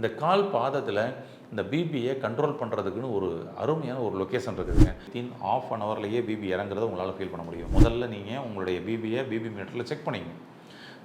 இந்த கால் பாதத்தில் இந்த பிபியை கண்ட்ரோல் பண்ணுறதுக்குன்னு ஒரு அருமையான ஒரு லொக்கேஷன் இருக்குதுங்க. வித்தின் ஆஃப் அன் ஹவர்லேயே பிபி இறங்குறத உங்களால் ஃபீல் பண்ண முடியும். முதல்ல நீங்கள் உங்களுடைய பிபியை பிபி மீட்டரில் செக் பண்ணிங்க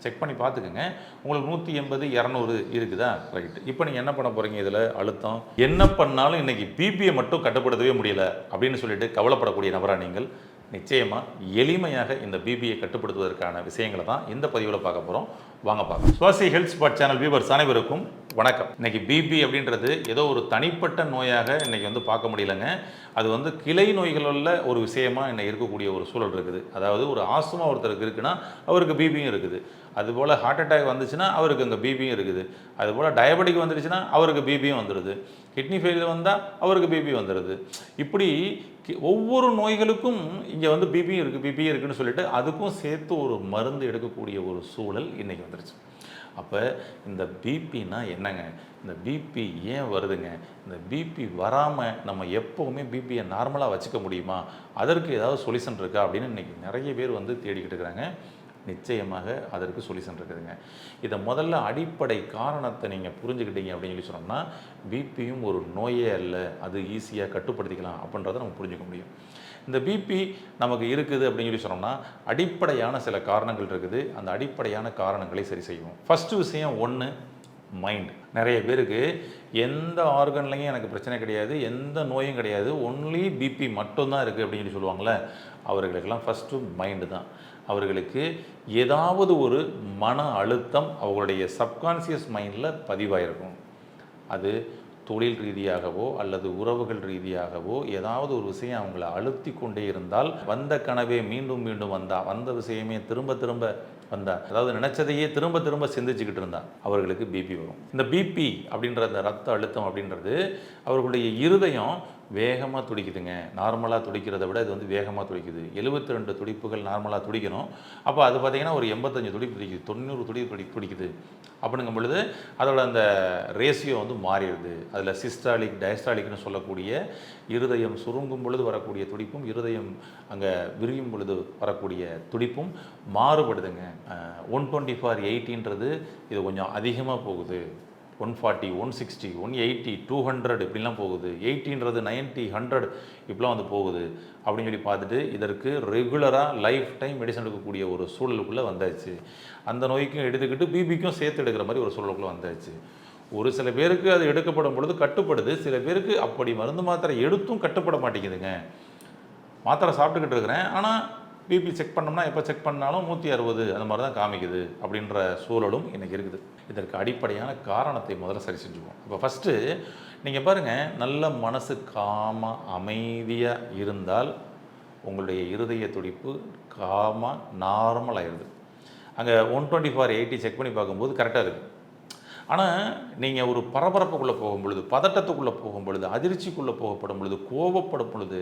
செக் பண்ணி பார்த்துக்குங்க. உங்களுக்கு நூற்றி எண்பது இரநூறு இருக்குதா? ரைட் இப்போ நீங்கள் என்ன பண்ண போகிறீங்க இதில்? அழுத்தம். என்ன பண்ணாலும் இன்றைக்கி பிபியை மட்டும் கட்டுப்படுத்தவே முடியல அப்படின்னு சொல்லிட்டு கவலைப்படக்கூடிய நபராக நீங்கள் நிச்சயமாக எளிமையாக இந்த பிபியை கட்டுப்படுத்துவதற்கான விஷயங்களை தான் இந்த பதிவில் பார்க்க போகிறோம் வாங்க பார்க்கலாம். Suvasi health spot channel viewers அனைவருக்கும் வணக்கம். இன்னைக்கு பிபி அப்படின்றது ஏதோ ஒரு தனிப்பட்ட நோயாக இன்னைக்கு வந்து பார்க்க முடியலங்க. அது வந்து கிளை நோய்களில் ஒரு விஷயமா இன்னைக்கு இருக்கக்கூடிய ஒரு சூழல் இருக்குது. அதாவது ஒரு ஆஸ்துமா ஒருத்தருக்கு இருக்குன்னா அவருக்கு பிபியும் இருக்குது. அதுபோல் ஹார்ட் அட்டாக் வந்துச்சுன்னா அவருக்கு அங்கே பிபியும் இருக்குது. அதுபோல் டயபெட்டிக் வந்துடுச்சுன்னா அவருக்கு பிபியும் வந்துடுது கிட்னி ஃபெயிலியர் வந்தால் அவருக்கு பிபி வந்துடுது இப்படி கி- ஒவ்வொரு நோய்களுக்கும் இங்கே வந்து பிபி இருக்குது பிபி இருக்குதுன்னு சொல்லிட்டு அதுக்கும் சேர்த்து ஒரு மருந்து எடுக்கக்கூடிய ஒரு சூழல் இன்றைக்கி வந்துருச்சு. அப்போ இந்த பிபின்னா என்னங்க? இந்த பிபி ஏன் வருதுங்க? இந்த பிபி வராமல் நம்ம எப்போவுமே பிபியை நார்மலாக வச்சுக்க முடியுமா? அதற்கு ஏதாவது சொல்யூஷன் இருக்கா? அப்படின்னு இன்றைக்கி நிறைய பேர் வந்து தேடிக்கிட்டு இருக்கிறாங்க. நிச்சயமாக அதற்கு சொல்யூஷன் இருக்குதுங்க. இதை முதல்ல அடிப்படை காரணத்தை நீங்கள் புரிஞ்சுக்கிட்டீங்க அப்படின்னு சொல்லி சொன்னோம்னா பிபியும் ஒரு நோயே அல்ல. அது ஈஸியாக கட்டுப்படுத்திக்கலாம் அப்படின்றத நம்ம புரிஞ்சுக்க முடியும். இந்த பிபி நமக்கு இருக்குது அப்படின்னு சொல்லி சொன்னோம்னா அடிப்படையான சில காரணங்கள் இருக்குது. அந்த அடிப்படையான காரணங்களை சரி செய்வோம். ஃபஸ்ட்டு விஷயம் ஒன்று மைண்ட் நிறைய பேருக்கு எந்த ஆர்கன்லையும் எனக்கு பிரச்சனை கிடையாது எந்த நோயும் கிடையாது. ஒன்லி பிபி மட்டும்தான் இருக்குது அப்படின்னு சொல்லி சொல்லுவாங்களே அவர்களுக்கெல்லாம் ஃபஸ்ட்டு மைண்டு தான். அவர்களுக்கு ஏதாவது ஒரு மன அழுத்தம் அவங்களுடைய சப்கான்சியஸ் மைண்டில் பதிவாயிருக்கும். அது தொழில் ரீதியாகவோ அல்லது உறவுகள் ரீதியாகவோ ஏதாவது ஒரு விஷயம் அவங்கள அழுத்தி கொண்டே இருந்தால் வந்த கனவே மீண்டும் மீண்டும் வந்தா வந்த விஷயமே திரும்ப திரும்ப வந்தா அதாவது நினைச்சதையே திரும்ப திரும்ப சிந்திச்சுக்கிட்டு இருந்தா அவர்களுக்கு பிபி வரும். இந்த பிபி அப்படின்ற அந்த ரத்த அழுத்தம் அப்படின்றது அவர்களுடைய இருதயம் வேகமாக துடிக்குதுங்க. நார்மலாக துடிக்கிறத விட இது வந்து வேகமாக துடிக்குது. 72 ரெண்டு துடிப்புகள் நார்மலாக துடிக்கணும். அப்போ அது பார்த்திங்கன்னா ஒரு எண்பத்தஞ்சு துடிப்பு துடிக்குது. தொண்ணூறு துடிப்பு துடி துடிக்குது. அப்படிங்கும் பொழுது அதோட அந்த ரேஷியோ வந்து மாறிடுது. அதில் சிஸ்டாலிக் டயஸ்டாலிக்னு சொல்லக்கூடிய இருதயம் சுருங்கும் பொழுது வரக்கூடிய துடிப்பும் இருதயம் அங்கே விரியும் பொழுது வரக்கூடிய துடிப்பும் மாறுபடுதுங்க. ஒன் டுவெண்ட்டி ஃபார் எயிட்டின்றது இது கொஞ்சம் அதிகமாக போகுது. One forty one sixty one eighty two hundred இப்படிலாம் போகுது. எயிட்டின்றது நைன்ட்டி ஹண்ட்ரட் இப்படிலாம் வந்து போகுது. அப்படின்னு சொல்லி பார்த்துட்டு இதற்கு ரெகுலராக லைஃப் டைம் மெடிசன் எடுக்கக்கூடிய ஒரு சூழலுக்குள்ளே வந்தாச்சு. அந்த நோய்க்கும் எடுத்துக்கிட்டு பிபிக்கும் சேர்த்து எடுக்கிற மாதிரி ஒரு சூழலுக்குள்ளே வந்தாச்சு. ஒரு சில பேருக்கு அது எடுக்கப்படும் பொழுது கட்டுப்படுது. சில பேருக்கு அப்படி மருந்து மாத்திரை எடுத்தும் கட்டுப்பட மாட்டேங்குதுங்க. மாத்திரை சாப்பிட்டுக்கிட்டு இருக்கிறேன். ஆனால் பிபி செக் பண்ணோம்னா எப்போ செக் பண்ணாலும் நூற்றி அறுபது அந்த மாதிரி தான் காமிக்குது அப்படின்ற சூழலும் இன்றைக்கி இருக்குது. இதற்கு அடிப்படையான காரணத்தை முதல்ல சரி செஞ்சுக்குவோம். இப்போ ஃபஸ்ட்டு நீங்கள் பாருங்கள் நல்ல மனசு காம அமைதியாக இருந்தால் உங்களுடைய இருதய துடிப்பு காமாக நார்மல் ஆயிடுது அங்கே one twenty for eighty check பண்ணி பார்க்கும்போது கரெக்டாக இருக்குது ஆனால் நீங்கள் ஒரு பரபரப்புக்குள்ளே போகும் பொழுது பதட்டத்துக்குள்ளே போகும் பொழுது அதிர்ச்சிக்குள்ளே போகப்படும் பொழுது கோபப்படும் பொழுது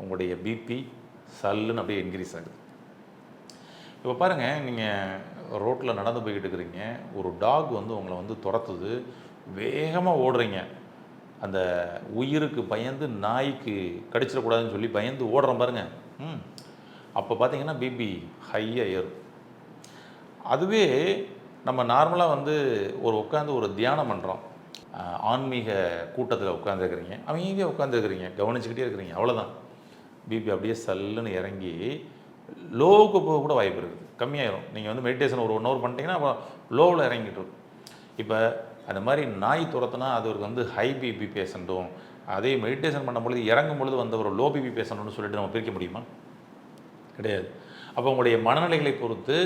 உங்களுடைய பிபி சல்லுன்னு அப்படியே இன்க்ரீஸ் ஆகுது. இப்போ பாருங்கள் நீங்கள் ரோட்டில் நடந்து போய்கிட்டு இருக்கிறீங்க ஒரு டாக் வந்து உங்களை வந்து துரத்துது வேகமாக ஓடுறீங்க. அந்த உயிருக்கு பயந்து நாய்க்கு கடிச்சிடக்கூடாதுன்னு சொல்லி பயந்து ஓடுறோம் பாருங்கள் ம். அப்போ பார்த்தீங்கன்னா பிபி ஹையாக ஏறும். அதுவே நம்ம நார்மலாக வந்து ஒரு உட்காந்து ஒரு தியானம் பண்ணுறோம் ஆன்மீக கூட்டத்தில் உட்காந்துருக்கிறீங்க இங்கே உட்காந்துருக்குறீங்க கவனிச்சுக்கிட்டே இருக்கிறீங்க. அவ்வளோதான் பிபி அப்படியே சல்லுன்னு இறங்கி லோவுக்கு போக கூட வாய்ப்பு இருக்குது. கம்மியாயிரும். நீங்கள் வந்து மெடிடேஷன் ஒரு ஒன் ஹவர் பண்ணிட்டீங்கன்னா அப்புறம் லோவில் இறங்கிட்டு இருக்கும். இப்போ அந்த மாதிரி நாய் துரத்துனா அது ஒரு வந்து ஹை பிபி பேஷண்ட்டும் அதே மெடிடேஷன் பண்ணும் பொழுது இறங்கும் பொழுது வந்த ஒரு லோ பிபி பேஷண்ட்னு சொல்லிட்டு நம்ம பிரிக்க முடியுமா? கிடையாது. அப்போ உங்களுடைய மனநிலைகளை பொறுத்து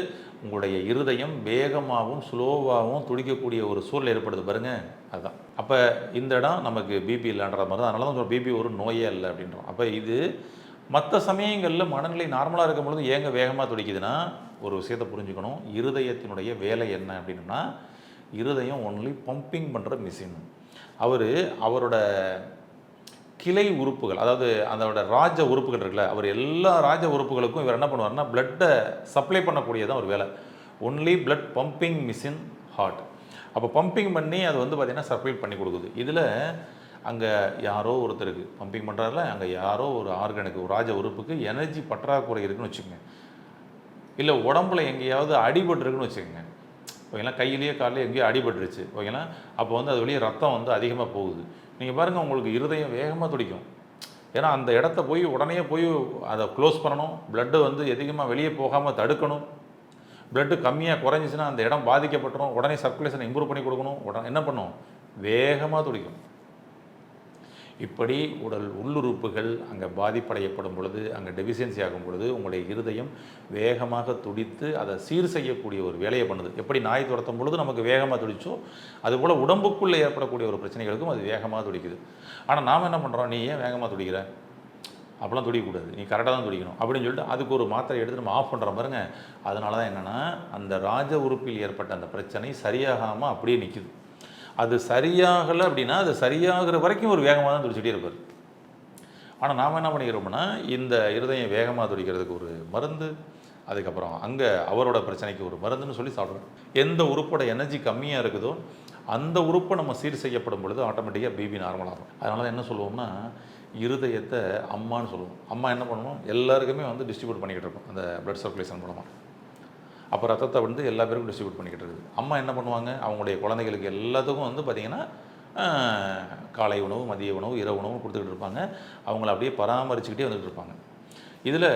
உங்களுடைய இருதயம் வேகமாகவும் ஸ்லோவாகவும் துடிக்கக்கூடிய ஒரு சூழல் ஏற்படுது பாருங்கள் அதுதான் அப்போ இந்த இடம் நமக்கு பிபி இல்லைன்ற மாதிரி தான். அதனால தான் பிபி ஒரு நோயே இல்லை அப்படின்றோம். அப்போ இது மற்ற சமயங்களில் மனநிலை நார்மலாக இருக்கும் பொழுது ஏங்க வேகமாக துடிக்குதுன்னா ஒரு விஷயத்தை புரிஞ்சுக்கணும். இருதயத்தினுடைய வேலை என்ன அப்படின்னா இருதயம் ஒன்லி பம்பிங் பண்ணுற மிஷின் அவர் அவரோட கிளை உறுப்புகள் அதாவது அதோட ராஜ உறுப்புகள் இருக்குல்ல அவர் எல்லா ராஜ உறுப்புகளுக்கும் இவர் என்ன பண்ணுவார்னா பிளட்டை சப்ளை பண்ணக்கூடியதான் ஒரு வேலை. Only blood pumping machine heart அப்போ பம்பிங் பண்ணி அது வந்து பார்த்திங்கன்னா சப்ளை பண்ணி கொடுக்குது. இதில் அங்கே யாரோ ஒருத்தருக்கு பம்பிங் பண்ணுறாருல அங்கே யாரோ ஒரு ஆர்கனுக்கு ஒரு ராஜ உறுப்புக்கு எனர்ஜி பற்றாக்குறை இருக்குன்னு வச்சுக்கோங்க. இல்லை உடம்புல எங்கேயாவது அடிபட்டுருக்குன்னு வச்சுக்கோங்க. ஓகேங்களா கையிலேயே காலையில் எங்கேயோ அடிபட்டுருச்சு ஓகேங்களா? அப்போ வந்து அது வெளியே ரத்தம் வந்து அதிகமாக போகுது. நீங்கள் பாருங்கள் உங்களுக்கு இருதயம் வேகமாக துடிக்கும். ஏன்னா அந்த இடத்த போய் உடனே போய் அதை க்ளோஸ் பண்ணணும். பிளட்டு வந்து அதிகமாக வெளியே போகாமல் தடுக்கணும். பிளட்டு கம்மியாக குறைஞ்சிச்சுன்னா அந்த இடம் பாதிக்கப்பட்டுரும். உடனே சர்க்குலேஷனை இம்ப்ரூவ் பண்ணி கொடுக்கணும். உடனே என்ன பண்ணும்? வேகமாக துடிக்கும். இப்படி உடல் உள்ளுறுப்புகள் அங்கே பாதிப்படையப்படும் பொழுது அங்கே டெஃபிஷியன்சி ஆகும் பொழுது உங்களுடைய இருதயம் வேகமாக துடித்து அதை சீர் செய்யக்கூடிய ஒரு வேலையை பண்ணுது. எப்படி நாய் துரத்தும் பொழுது நமக்கு வேகமாக துடிச்சோ அதுபோல் உடம்புக்குள்ளே ஏற்படக்கூடிய ஒரு பிரச்சனைகளுக்கும் அது வேகமாக துடிக்குது. ஆனால் நாம் என்ன பண்ணுறோம் நீ ஏன் வேகமாக துடிக்கிற? அப்படிலாம் துடிக்கக்கூடாது. நீ கரெக்டாக தான் துடிக்கணும். அப்படின்னு சொல்லிட்டு அதுக்கு ஒரு மாத்திரை எடுத்து நம்ம ஆஃப் பண்ணுற பாருங்க. அதனால தான் என்னென்னா அந்த ராஜ உறுப்பில் ஏற்பட்ட அந்த பிரச்சனை சரியாகாமல் அப்படியே நிற்கிது அது சரியாகலை அப்படின்னா அது சரியாகிற வரைக்கும் ஒரு வேகமாக தான் துடிச்சிட்டே இருப்பார். ஆனால் நாம் என்ன பண்ணிக்கிறோம்னா இந்த இருதயம் வேகமாக துடிக்கிறதுக்கு ஒரு மருந்து அதுக்கப்புறம் அங்கே அவரோட பிரச்சனைக்கு ஒரு மருந்துன்னு சொல்லி சாப்பிடுறோம். எந்த உறுப்போட எனர்ஜி கம்மியாக இருக்குதோ அந்த உறுப்பை நம்ம சீர் செய்யப்படும் பொழுது ஆட்டோமேட்டிக்காக பிபி நார்மலாகும் அதனால தான் என்ன சொல்லுவோம்னா இருதயத்தை அம்மான்னு சொல்லுவோம். அம்மா என்ன பண்ணுவோம்? எல்லாருக்குமே வந்து டிஸ்ட்ரிபியூட் பண்ணிக்கிட்டு இருக்கோம். அந்த ப்ளட் சர்க்குலேஷன் மூலமாக அப்போ ரத்தத்தை வந்து எல்லா பேருக்கும் டிஸ்ட்ரிபியூட் பண்ணிக்கிட்டு இருக்குது. அம்மா என்ன பண்ணுவாங்க? அவங்களுடைய குழந்தைகளுக்கு எல்லாத்துக்கும் வந்து பார்த்திங்கன்னா காலை உணவு மதிய உணவு இரவு உணவு கொடுத்துக்கிட்டு இருப்பாங்க. அவங்கள அப்படியே பராமரிச்சுக்கிட்டே வந்துட்டு இருப்பாங்க. இதில்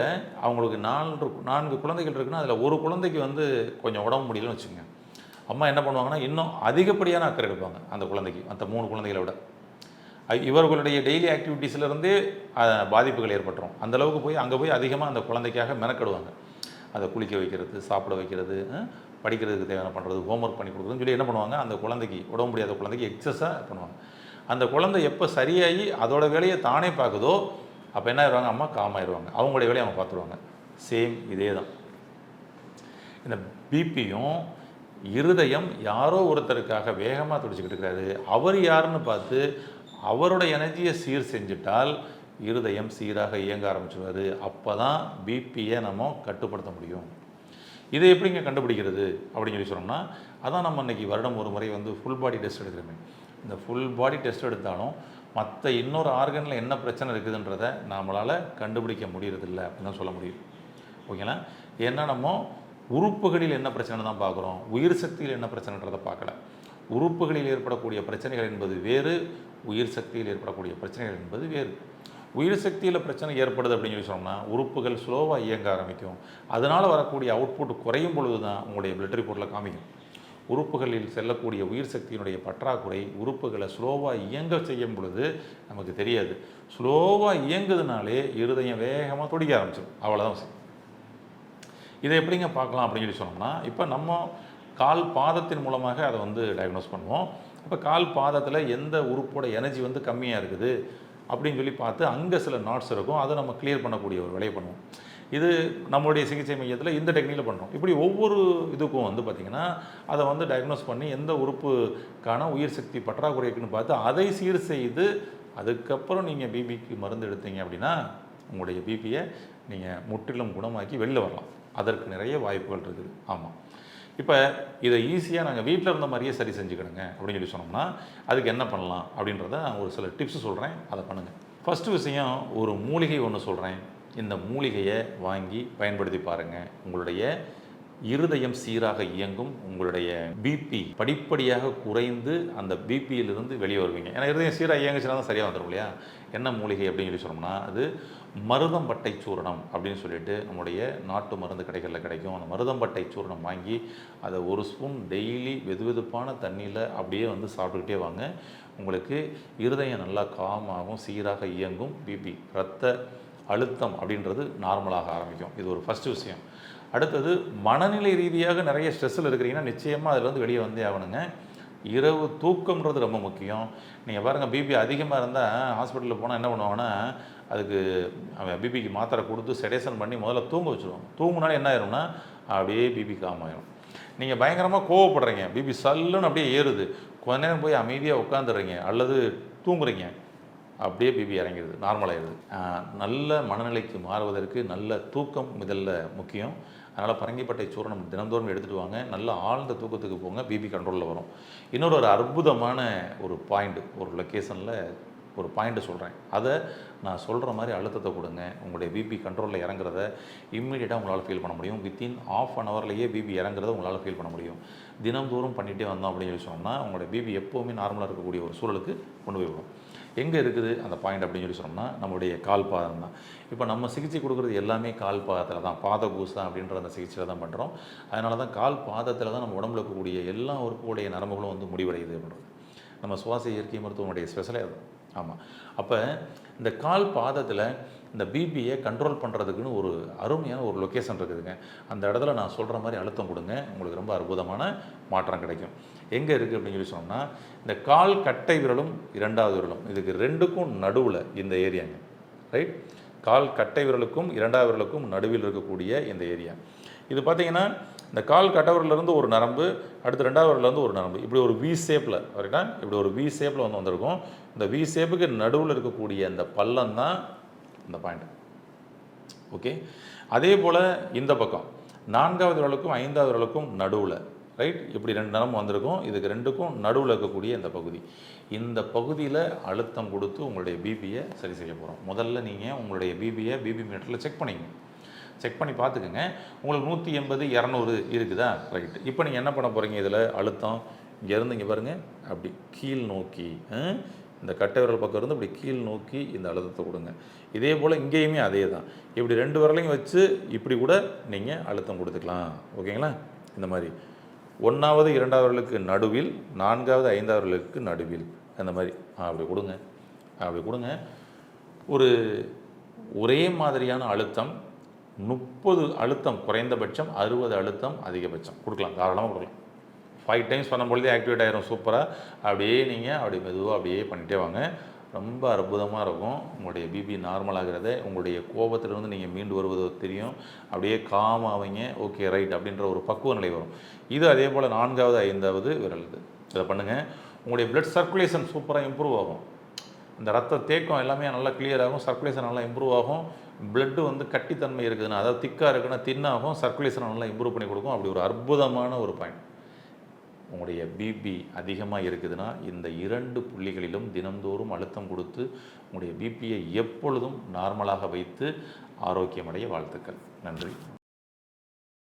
அவங்களுக்கு நான்கு நான்கு குழந்தைகள் இருக்குன்னா அதில் ஒரு குழந்தைக்கு வந்து கொஞ்சம் உடம்பு முடியலன்னு வச்சுக்கோங்க. அம்மா என்ன பண்ணுவாங்கன்னா இன்னும் அதிகப்படியான அக்கறை எடுப்பாங்க அந்த குழந்தைக்கு அந்த மூணு குழந்தைகளை விட. இவர்களுடைய டெய்லி ஆக்டிவிட்டீஸ்லேருந்தே பாதிப்புகள் ஏற்பட்டுரும். அந்த அளவுக்கு போய் அங்கே போய் அதிகமாக அந்த குழந்தைக்காக மெனக்கெடுவாங்க. அதை குளிக்க வைக்கிறது சாப்பிட வைக்கிறது படிக்கிறதுக்கு தேவையான பண்ணுறது ஹோம்ஒர்க் பண்ணி கொடுக்குறதுன்னு சொல்லி என்ன பண்ணுவாங்க? அந்த குழந்தைக்கு உடம்பு முடியாத குழந்தைக்கு எக்ஸஸாக பண்ணுவாங்க. அந்த குழந்தை எப்போ சரியாகி அதோட வேலையை தானே பார்க்குதோ அப்போ என்ன ஆயிடுவாங்க? அம்மா காமாயிருவாங்க அவங்களுடைய வேலையை அவங்க பார்த்துருவாங்க. சேம் இதே தான் இந்த பிபியும் இருதயம் யாரோ ஒருத்தருக்காக வேகமாக துடிச்சிக்கிட்டு இருக்கிறாரு அவர் யாருன்னு பார்த்து அவரோட எனர்ஜியை சீர் செஞ்சுட்டால் இருதயம் சீராக இயங்க ஆரம்பிச்சுவார் அப்போ தான் பிபியை நம்ம கட்டுப்படுத்த முடியும். இதை எப்படிங்க கண்டுபிடிக்கிறது? அப்படின்னு சொல்லி சொன்னோம்னா அதான் நம்ம இன்னைக்கு வருடம் ஒரு முறை வந்து ஃபுல் பாடி டெஸ்ட் எடுக்கிறோமே. இந்த ஃபுல் பாடி டெஸ்ட் எடுத்தாலும் மற்ற இன்னொரு ஆர்கனில் என்ன பிரச்சனை இருக்குதுன்றதை நம்மளால் கண்டுபிடிக்க முடியறதில்ல அப்படின்னு தான் சொல்ல முடியும். ஓகேங்களா? ஏன்னா நம்ம உறுப்புகளில் என்ன பிரச்சனைன்னு தான் பார்க்குறோம். உயிர் சக்தியில் என்ன பிரச்சனைன்றதை பார்க்கல. உறுப்புகளில் ஏற்படக்கூடிய பிரச்சனைகள் என்பது வேறு உயிர் சக்தியில் ஏற்படக்கூடிய பிரச்சனைகள் என்பது வேறு. உயிர் சக்தியில் பிரச்சனை ஏற்படுது அப்படின்னு சொல்லி சொன்னோம்னா உறுப்புகள் ஸ்லோவாக இயங்க ஆரம்பிக்கும். அதனால் வரக்கூடிய அவுட்புட் குறையும் பொழுது தான் உங்களுடைய பிளட் ரிப்போர்ட்டில் காமிக்கும். உறுப்புகளில் செல்லக்கூடிய உயிர் சக்தியினுடைய பற்றாக்குறை உறுப்புகளை ஸ்லோவாக இயங்க செய்யும் பொழுது நமக்கு தெரியாது. ஸ்லோவாக இயங்குதுனாலே இருதயம் வேகமாக துடிக்க ஆரம்பிச்சிடும் அவ்வளோதான் இதை எப்படிங்க பார்க்கலாம் அப்படின்னு சொல்லி சொன்னோம்னா இப்போ நம்ம கால் பாதத்தின் மூலமாக அதை வந்து டயக்னோஸ் பண்ணுவோம். இப்போ கால் பாதத்தில் எந்த உறுப்போட எனர்ஜி வந்து கம்மியாக இருக்குது? அப்படின்னு சொல்லி பார்த்து அங்கே சில நாட்ஸ் இருக்கும். அதை நம்ம கிளியர் பண்ணக்கூடிய ஒரு வேலையை பண்ணுவோம். இது நம்மளுடைய சிகிச்சை மையத்தில் இந்த டெக்னிக்கில் பண்ணுறோம். இப்படி ஒவ்வொரு இதுக்கும் வந்து பார்த்திங்கன்னா அதை வந்து டயக்னோஸ் பண்ணி எந்த உறுப்புக்கான உயிர் சக்தி பற்றாக்குறை இருக்குன்னு பார்த்து அதை சீர் செய்து அதுக்கப்புறம் நீங்கள் பிபிக்கு மருந்து எடுத்தீங்க அப்படின்னா உங்களுடைய பிபியை நீங்கள் முற்றிலும் குணமாக்கி வெளில வரலாம். அதற்கு நிறைய வாய்ப்புகள் இருக்குது. ஆமாம் இப்போ இதை ஈஸியாக நாங்கள் வீட்டில் இருந்த மாதிரியே சரி செஞ்சுக்கிடுங்க அப்படின்னு சொல்லி சொன்னோம்னா அதுக்கு என்ன பண்ணலாம் அப்படின்றத நான் ஒரு சில டிப்ஸ் சொல்கிறேன் அதை பண்ணுங்கள் ஃபஸ்ட்டு விஷயம் ஒரு மூலிகை ஒன்று சொல்கிறேன் இந்த மூலிகையை வாங்கி பயன்படுத்தி பாருங்கள் உங்களுடைய இருதயம் சீராக இயங்கும் உங்களுடைய பிபி படிப்படியாக குறைந்து அந்த பிபியிலிருந்து வெளியே வருவீங்க. ஏன்னா இருதயம் சீராக இயங்குச்சுன்னா தான் சரியாக வந்துடும் இல்லையா? என்ன மூலிகை அப்படின்னு சொல்லி சொன்னோம்னா அது மருதம்பட்டை சூரணம் அப்படின்னு சொல்லிட்டு நம்முடைய நாட்டு மருந்து கடைகளில் கிடைக்கும். அந்த மருதம்பட்டை சூரணம் வாங்கி அதை ஒரு ஸ்பூன் டெய்லி வெதுவெதுப்பான தண்ணியில் அப்படியே வந்து சாப்பிட்டுக்கிட்டே வாங்க. உங்களுக்கு இருதயம் நல்லா காமாகும் சீராக இயங்கும் பிபி ரத்த அழுத்தம் அப்படின்றது நார்மலாக ஆரம்பிக்கும். இது ஒரு ஃபஸ்ட்டு விஷயம். அடுத்தது மனநிலை ரீதியாக நிறைய ஸ்ட்ரெஸ்ஸில் இருக்கிறீங்கன்னா நிச்சயமாக அதில் வெளியே வந்தே ஆகணுங்க. இரவு தூக்கம்ன்றது ரொம்ப முக்கியம். நீங்கள் பாருங்கள் பிபி அதிகமாக இருந்தால் ஹாஸ்பிட்டலில் போனால் என்ன பண்ணுவாங்கன்னா அதுக்கு அவன் பிபிக்கு மாத்திரை கொடுத்து செடேஷன் பண்ணி முதல்ல தூங்க வச்சுருவாங்க. தூங்கினாலும் என்ன ஆயிரும்னா அப்படியே பிபி காம் ஆயிரும். நீங்கள் பயங்கரமாக கோவப்படுறீங்க. பிபி சல்லுன்னு அப்படியே ஏறுது. கொஞ்ச நேரம் போய் அமைதியாக உட்காந்துடுறீங்க அல்லது தூங்குறீங்க. அப்படியே பிபி இறங்கிடுது. நார்மலாகிடுது நல்ல மனநிலைக்கு மாறுவதற்கு நல்ல தூக்கம் முதல்ல முக்கியம். அதனால் பரங்கிப்பட்டை சூரணம் தினந்தோறும் எடுத்துகிட்டு வாங்க. நல்ல ஆழ்ந்த தூக்கத்துக்கு போங்க. பிபி கண்ட்ரோலில் வரும். இன்னொரு ஒரு அற்புதமான ஒரு பாயிண்ட் ஒரு லொக்கேஷனில் ஒரு பாயிண்ட்டை சொல்கிறேன் அதை நான் சொல்கிற மாதிரி அழுத்தத்தை கொடுங்க. உங்களுடைய பிபி கண்ட்ரோலில் இறங்குறத இம்மீடியட்டாக உங்களால் ஃபீல் பண்ண முடியும். வித்தின் ஆஃப் அன் ஹவர்லேயே பிபி இறங்குறத உங்களால் ஃபீல் பண்ண முடியும். தினந்தோறும் பண்ணிகிட்டே வந்தோம் அப்படின்னு சொல்லி சொன்னால் உங்களுடைய பிபி எப்போவுமே நார்மலாக இருக்கக்கூடிய ஒரு சூழலுக்கு கொண்டு போய் விடும். எங்கே இருக்குது அந்த பாயிண்ட் அப்படின்னு சொல்லி சொன்னோம்னா நம்மளுடைய கால் பாதம் தான். இப்போ நம்ம சிகிச்சை கொடுக்குறது எல்லாமே கால் பாதத்தில் தான் பாத பூசம் அப்படின்ற அந்த சிகிச்சையில் தான் பண்ணுறோம் அதனால தான் கால் பாதத்தில் தான் நம்ம உடம்புல இருக்கக்கூடிய எல்லா உறுப்புடைய நரம்புகளும் வந்து முடிவடையுது அப்படின்றது. நம்ம சுவாச இயற்கை மருத்துவனுடைய ஸ்பெஷலே அது ஆமாம் அப்போ இந்த கால் பாதத்தில் இந்த பிபியை கண்ட்ரோல் பண்ணுறதுக்குன்னு ஒரு அருமையான ஒரு லொக்கேஷன் இருக்குதுங்க. அந்த இடத்துல நான் சொல்கிற மாதிரி அழுத்தம் கொடுங்க. உங்களுக்கு ரொம்ப அற்புதமான மாற்றம் கிடைக்கும். எங்கே இருக்குது அப்படின்னு சொல்லி சொன்னோம்னா இந்த கால் கட்டை விரலும் இரண்டாவது விரலும் இதுக்கு ரெண்டுக்கும் நடுவில் இந்த ஏரியாங்க. ரைட் கால் கட்டை விரலுக்கும் இரண்டாவது விரலுக்கும் நடுவில் இருக்கக்கூடிய இந்த ஏரியா. இது பார்த்தீங்கன்னா இந்த கால் கட்டவரிலிருந்து ஒரு நரம்பு அடுத்து ரெண்டாவது ஒரு நரம்பு. இப்படி ஒரு வி ஷேப்பில் வரைட்டா இப்படி ஒரு வி ஷேப்பில் வந்து வந்திருக்கும். இந்த வி ஷேப்புக்கு நடுவில் இருக்கக்கூடிய இந்த பள்ளம் தான் இந்த பாயிண்ட் ஓகே அதே போல் இந்த பக்கம். நான்காவது விரலுக்கும் ஐந்தாவது விரலுக்கும் நடுவில். ரைட் இப்படி ரெண்டு நரம்பு வந்திருக்கும். இதுக்கு ரெண்டுக்கும் நடுவில் இருக்கக்கூடிய இந்த பகுதி. இந்த பகுதியில் அழுத்தம் கொடுத்து உங்களுடைய பிபியை சரி செய்ய போகிறோம் முதல்ல நீங்கள் உங்களுடைய பிபியை பிபி மீட்டரில் செக் பண்ணிங்க செக் பண்ணி பார்த்துக்குங்க. உங்களுக்கு நூற்றி எண்பது இரநூறு இருக்குதா? ரைட்டு இப்போ நீங்கள் என்ன பண்ண போகிறீங்க இதில்? அழுத்தம். இங்கேருந்து இங்கே பாருங்கள் அப்படி கீழ் நோக்கி இந்த கட்டை விரல் பக்கம் இருந்து இப்படி கீழ் நோக்கி இந்த அழுத்தத்தை கொடுங்க. இதே போல் இங்கேயுமே அதே தான். இப்படி ரெண்டு விரலையும் வச்சு இப்படி கூட நீங்கள் அழுத்தம் கொடுத்துக்கலாம். ஓகேங்களா? இந்த மாதிரி. ஒன்றாவது இரண்டாவது விரலுக்கு நடுவில் நான்காவது ஐந்தாவது விரலுக்கு நடுவில். அந்த மாதிரி. அப்படி கொடுங்க. அப்படி கொடுங்க. ஒரு ஒரே மாதிரியான அழுத்தம் முப்பது அழுத்தம் குறைந்தபட்சம் அறுபது அழுத்தம் அதிகபட்சம். கொடுக்கலாம் தாராளமாக கொடுக்கலாம். ஃபைவ் டைம்ஸ் பண்ணும்பொழுதே ஆக்டிவேட் ஆகிரும் சூப்பராக அப்படியே நீங்கள் அப்படி மெதுவாக அப்படியே பண்ணிட்டே வாங்க. ரொம்ப அற்புதமாக இருக்கும். உங்களுடைய பிபி நார்மல் ஆகிறத உங்களுடைய கோபத்திலிருந்து நீங்கள் மீண்டு வருவது தெரியும். அப்படியே காம் ஆவீங்க. ஓகே ரைட் அப்படின்ற ஒரு பக்குவ நிலை வரும். இது அதே போல் நான்காவது ஐந்தாவது விரல் இது. இதை பண்ணுங்கள் உங்களுடைய பிளட் சர்க்குலேஷன் சூப்பராக இம்ப்ரூவ் ஆகும். இந்த ரத்த தேக்கம் எல்லாமே நல்லா கிளியர் ஆகும் சர்க்குலேஷன் நல்லா இம்ப்ரூவ் ஆகும். பிளட்டு வந்து கட்டித்தன்மை இருக்குதுன்னா அதாவது திக்காக இருக்குன்னா தின்னாகும் சர்க்குலேஷன் நல்லா இம்ப்ரூவ் பண்ணி கொடுக்கும். அப்படி ஒரு அற்புதமான ஒரு பாயிண்ட் உங்களுடைய பிபி அதிகமாக இருக்குதுன்னா இந்த இரண்டு புள்ளிகளிலும் தினந்தோறும் அழுத்தம் கொடுத்து உங்களுடைய பிபியை எப்பொழுதும் நார்மலாக வைத்து ஆரோக்கியமடைய வாழ்த்துக்கள். நன்றி.